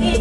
เดี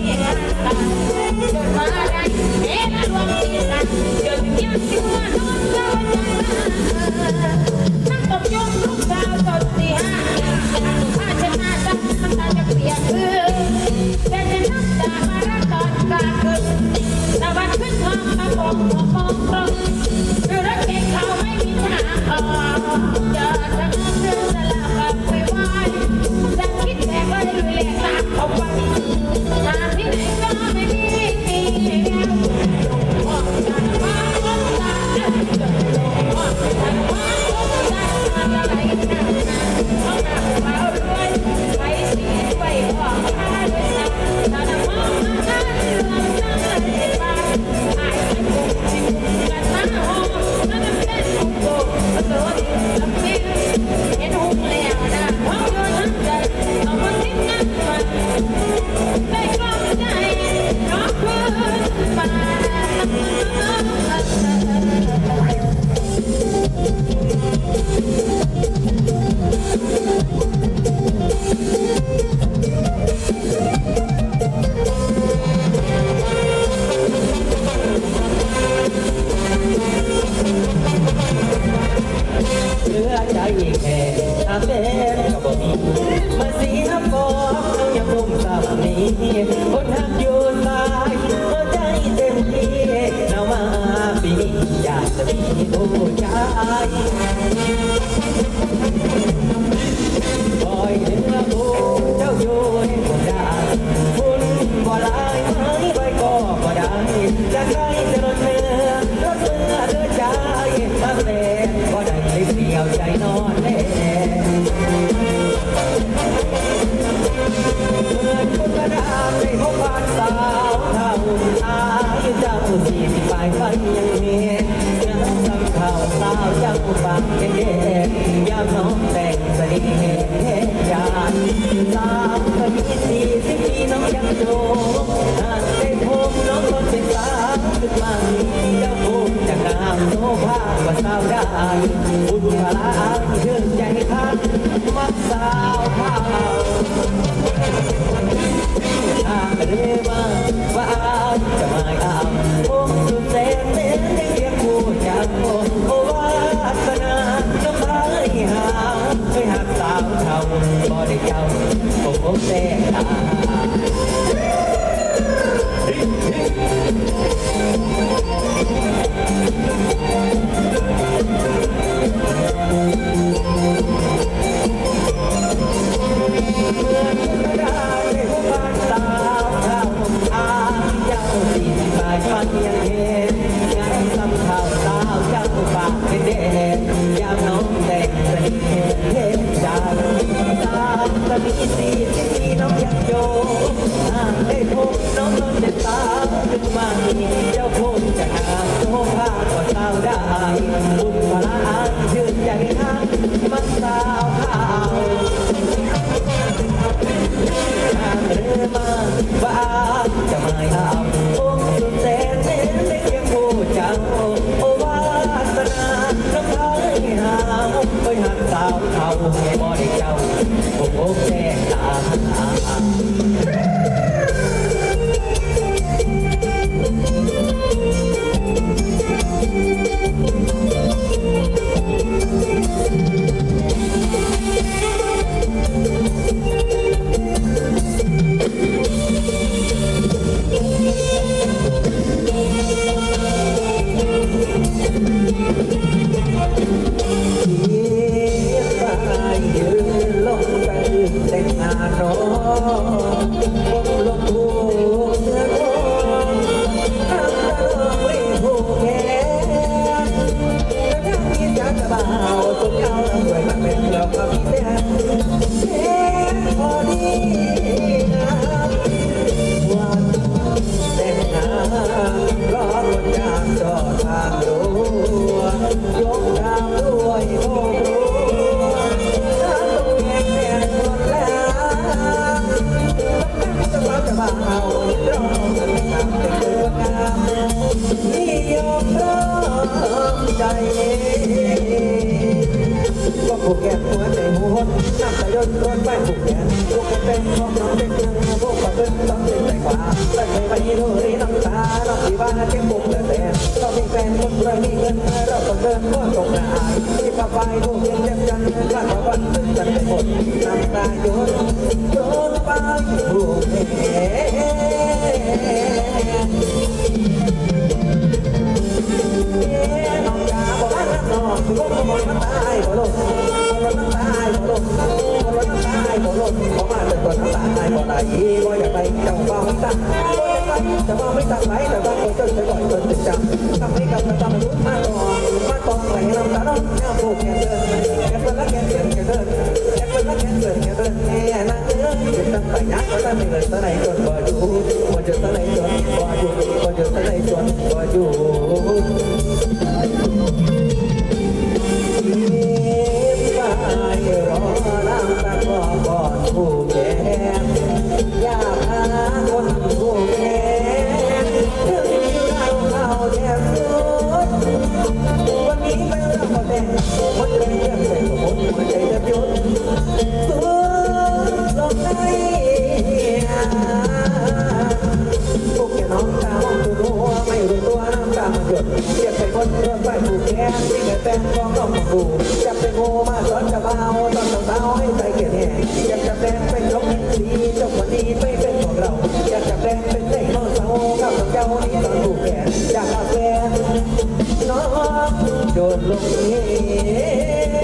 โดนลงเอ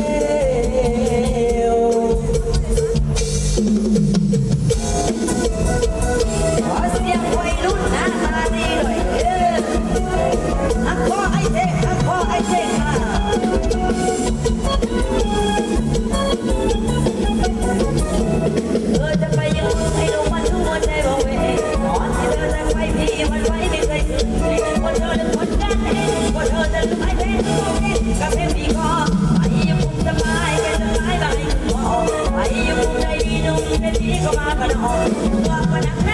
ง เป็ดีก็มาประหองว่าประนัก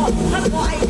حقه حقه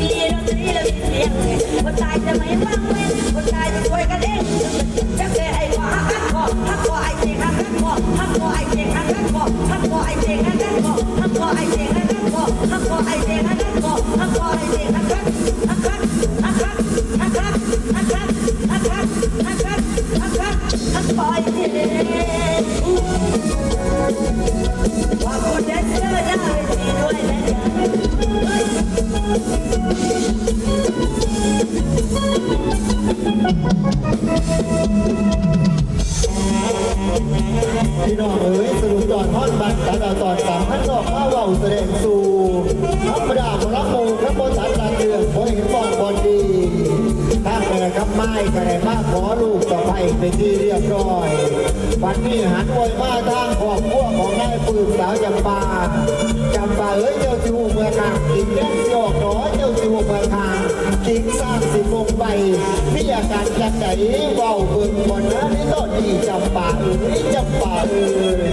มีเราสีเราเสียงคนตายจะไม่ฟังเว้นคนตายจะช่วยกันเอง ไม้แสดงมาขอลูกต่อไปเป็นที่เรียบร้อย วันนี้หันโวยมาทางขอบพวกของนายปืนสาวจำปาจำปาเอ้ยเจ้าจูเมืองทางกินแก้มจอกหนอเจ้าจูเมืองทางกินสร้างสิบงไปพิยาการจัดไหนเบาเบิ่งบนนั้นี่ต้นดีจำปาเอ้ยจำปาเอ้ย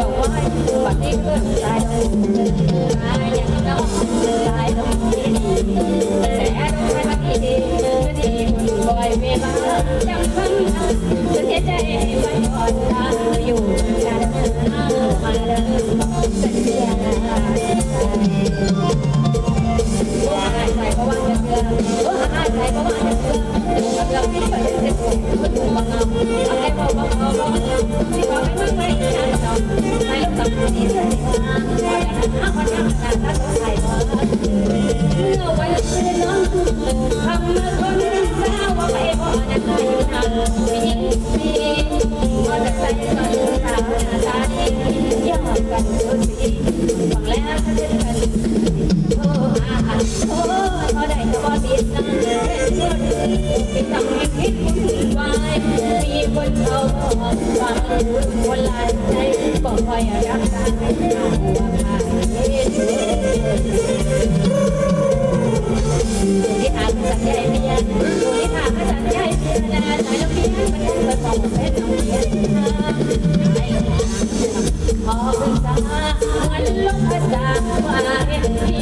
บอกว่าบัดนี้เพื่อนตายตายอย่างน้องตายลงที่ดีแต่ลงไปทำดีดีคนบ่อยเวลาจำฟังจะเสียใจไว้ก่อนทาอยู่กันมาเดินสัญญาว่าหายใจเพราะว่าจะเชื่อว่าหายใจเพราะว่าจะเชื่อกำลังที่เปิดเส้นผมมันถูกบังคับอะไรบอกบังคับบังคับที่ไม่ไม่ไม่ทาเรื่อมมาพออย่างนั้นคนยังงานถ้าต้องใส่มาเมื่อวันคืนน้องทำมาคนสาวว่าไปพอกอยู่ทางผู้หญิงมีมอเตอร์ไซค์ตอนสา วหน้าตาดียอ มกันดูสิฟังแล้วถ้าเป็นกันโอ้อาโอ้พอได้ก็บ่ติดนะเป็นคนที่ต้องมีคิดวุ่นายมีคนเอาความคนลายใจบอกคอยรักษาให้เราว่าผ่านที่ทางสัญญาเมียที่ทางสัญญาเมียนะใจเราเพียนมันเป็นของเป็นน้องเพียนใจขอพึ่งษาวันลงภาษาว่าเห็น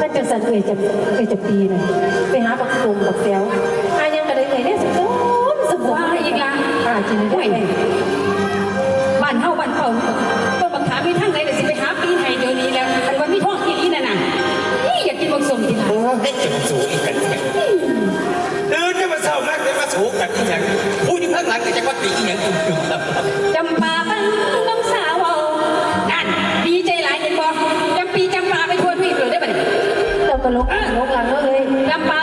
นั่นจังสันเอ่ยจะเอ่ยจะปีนะไปหาบักสมบักแซวอายังกระไดเลยเนี่ยสมสมว่าอีกล่ะอ่าจริงห่ด้ววยยบ้านเฮาบ้านเฮาต้นบักขามมีทางไหนเดี๋ยวสิไปหาปีนให้เดี๋ยวนี้แล้วแต่ว่ามีท้องอีหลีนั่นน่ะนี่อยากกินบักสมทีหลังโอ้ให้เจ็บสูงอีกกันไหมตื่นจะมาเศร้าโชกกันอีหยังผู้อยู่ข้างหลังก็จะว่าตีอีหยังกึ่มๆครับจำปาฟังน้อง ตลกตลกหลังเลยจำปา